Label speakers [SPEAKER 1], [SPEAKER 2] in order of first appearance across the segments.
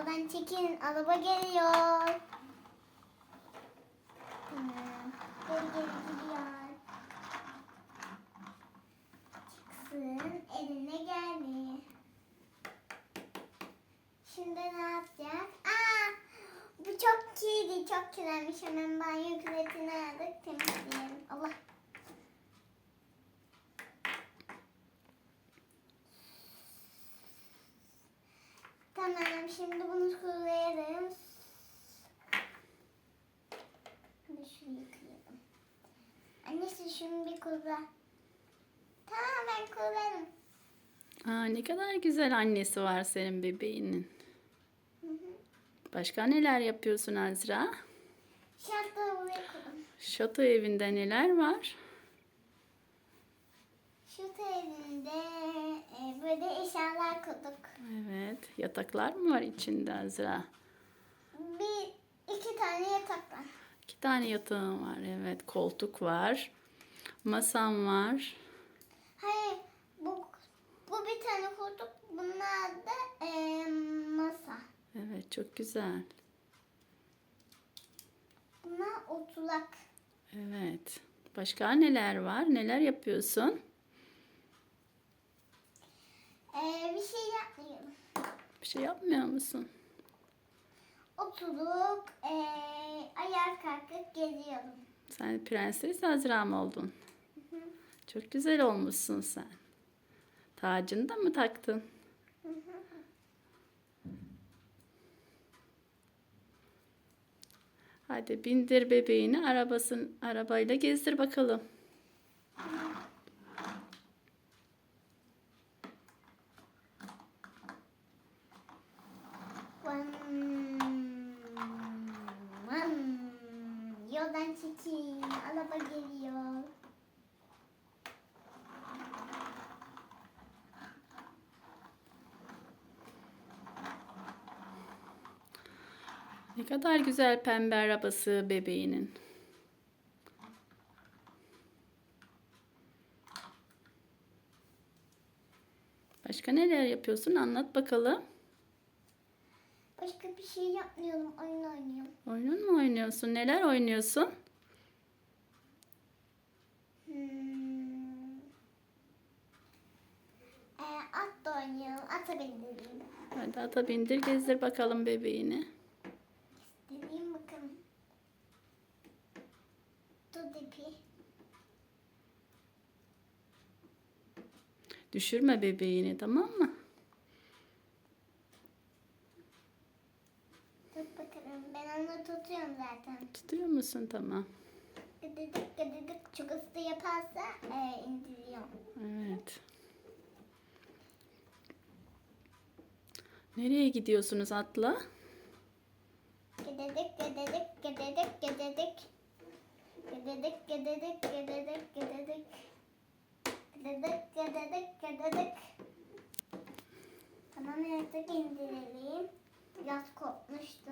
[SPEAKER 1] Oradan çekin. Araba geliyor. Geri geri gidiyor. Çıksın. Eline geldi. Şimdi ne yapacağız? Aa! Bu çok kirli, çok kirlenmiş. Hemen banyo küvetini aldık, temizleyelim. Allah. Tamam, şimdi bunu kurulayalım. Hadi şunu yıkayalım. Annesi şunu bir kurula. Tamam ben kurularım.
[SPEAKER 2] Aa, ne kadar güzel annesi var senin bebeğinin.
[SPEAKER 1] Hı hı.
[SPEAKER 2] Başka neler yapıyorsun Azra?
[SPEAKER 1] Koydum.
[SPEAKER 2] Şato evinde neler var?
[SPEAKER 1] Şu telinde e, böyle eşyalar koyduk.
[SPEAKER 2] Evet. Yataklar mı var içinde Azra?
[SPEAKER 1] Bir, iki tane yatak var.
[SPEAKER 2] İki tane yatağın var. Evet. Koltuk var. Masam var.
[SPEAKER 1] Hayır, bu, bu bir tane koltuk. Bunlar da e, masa.
[SPEAKER 2] Evet. Çok güzel.
[SPEAKER 1] Bunlar oturak.
[SPEAKER 2] Evet. Başka neler var? Neler yapıyorsun?
[SPEAKER 1] E, bir şey yapmıyorum.
[SPEAKER 2] Bir şey yapmıyor musun?
[SPEAKER 1] Oturduk, e, ayağa kalkıp geziyorum.
[SPEAKER 2] Sen prenses Azra mı oldun? Çok güzel olmuşsun sen. Tacını da mı taktın? Hadi bindir bebeğini arabasın arabayla gezdir bakalım.
[SPEAKER 1] Vam, vam. Yoldan çekin, araba geliyor.
[SPEAKER 2] Ne kadar güzel pembe arabası bebeğinin. Başka neler yapıyorsun? Anlat bakalım.
[SPEAKER 1] Başka bir şey yapmıyorum, oyun oynuyorum.
[SPEAKER 2] Oyun mu oynuyorsun? Neler oynuyorsun?
[SPEAKER 1] Hmm. E, at da oynuyorum, ata bindireyim.
[SPEAKER 2] Hadi ata bindir gezdir bakalım bebeğini.
[SPEAKER 1] Deneyim bakalım. Dur ipi.
[SPEAKER 2] Düşürme bebeğini tamam mı?
[SPEAKER 1] Dur bakalım, ben onu tutuyorum zaten.
[SPEAKER 2] Tutuyor musun? Tamam.
[SPEAKER 1] Gıdıdık gıdıdık çok hızlı yaparsa e, indiriyorum.
[SPEAKER 2] Evet. Nereye gidiyorsunuz atla?
[SPEAKER 1] Gıdıdık gıdıdık gıdıdık gıdıdık. Gıdıdık gıdıdık gıdıdık gıdıdık. Gıdıdık gıdıdık gıdıdık. Tamam artık indirelim. Biraz kopmuştu.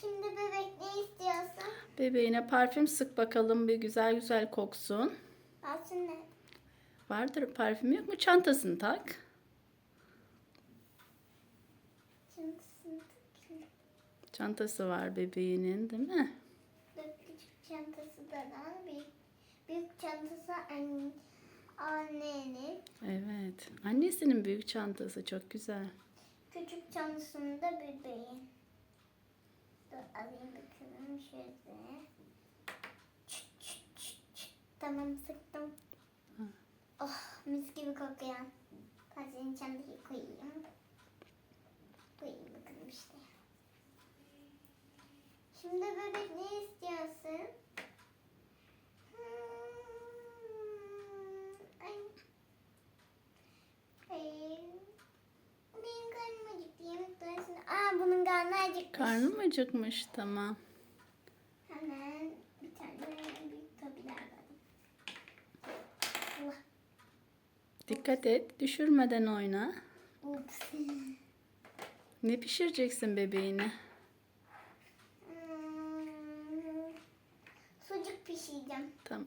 [SPEAKER 1] Şimdi bebek ne istiyorsun?
[SPEAKER 2] Bebeğine parfüm sık bakalım bir güzel güzel koksun.
[SPEAKER 1] Ne?
[SPEAKER 2] Vardır parfüm yok mu? Çantasını tak.
[SPEAKER 1] Çantasını takayım.
[SPEAKER 2] Çantası var bebeğinin değil mi?
[SPEAKER 1] Küçük çantası da var. Büyük, büyük çantası anne, annenin.
[SPEAKER 2] Evet. Annesinin büyük çantası çok güzel.
[SPEAKER 1] Küçük çantasında bebeğin. Alayım bakalım şöyle. Çıt çıt çıt çıt. Tamam sıktım. Oh mis gibi kokuyor. Kazenin koyayım. Koyayım bakalım işte. Şimdi bebek ne istiyorsun? Hmm, ay. Hayır. Benim karnım acıktı. Yemek doyasın. Aa bunun karnı acıkmış.
[SPEAKER 2] Tamam.
[SPEAKER 1] Hemen bir tane büyük tabiler alalım. Allah.
[SPEAKER 2] Dikkat et. Düşürmeden oyna.
[SPEAKER 1] Ups.
[SPEAKER 2] Ne pişireceksin bebeğine?
[SPEAKER 1] Hmm, Sucuk pişireceğim.
[SPEAKER 2] Tamam.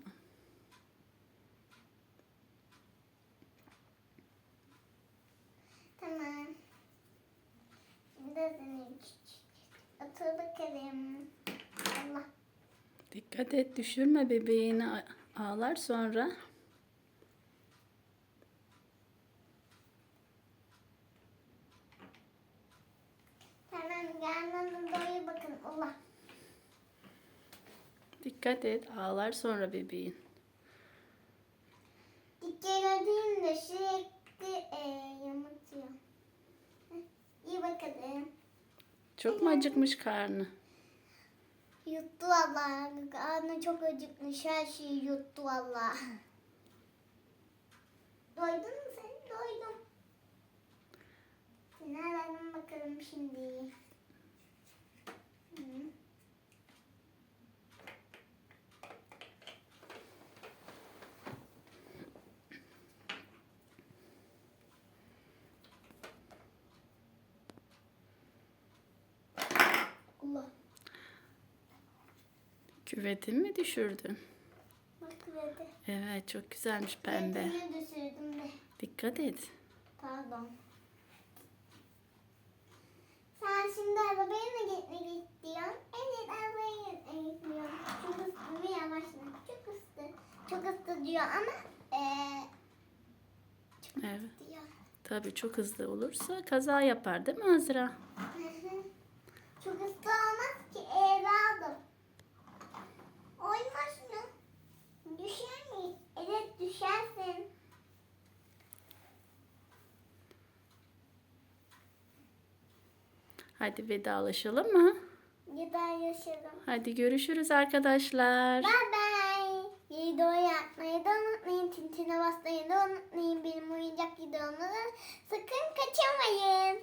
[SPEAKER 2] Dikkat et düşürme bebeğini ağlar sonra.
[SPEAKER 1] Tamam gelmeden doyu bakın. Allah.
[SPEAKER 2] Dikkat et ağlar sonra bebeğin.
[SPEAKER 1] Dikkat edeyim de sürekli e, yamultuyor. İyi bakalım.
[SPEAKER 2] Çok mu acıkmış karnı?
[SPEAKER 1] Yuttu valla. Karnı çok acıkmış. Her şeyi yuttu valla. Doydun mu sen? Doydum. Alalım bakalım şimdi. Hı. Allah.
[SPEAKER 2] Küvetini mi düşürdün?
[SPEAKER 1] Bak dedi.
[SPEAKER 2] Evet çok güzelmiş pembe.
[SPEAKER 1] Etini düşürdüm de.
[SPEAKER 2] Dikkat et.
[SPEAKER 1] Pardon. Sen şimdi arabaya mı gitmek istiyorsun? Evet arabaya gitmek istiyorum. Çok hızlı ve yavaşla. Çok hızlı. Çok hızlı diyor ama eee
[SPEAKER 2] Evet.
[SPEAKER 1] diyor.
[SPEAKER 2] Tabii çok hızlı olursa kaza yapar değil mi Azra?
[SPEAKER 1] Çok hızlı
[SPEAKER 2] Hadi vedalaşalım mı?
[SPEAKER 1] Vedalaşalım.
[SPEAKER 2] Hadi görüşürüz arkadaşlar.
[SPEAKER 1] Bye bye. Video yapmayı da unutmayın. Tintine basmayı da unutmayın. Benim oyuncak videomu da sakın kaçırmayın.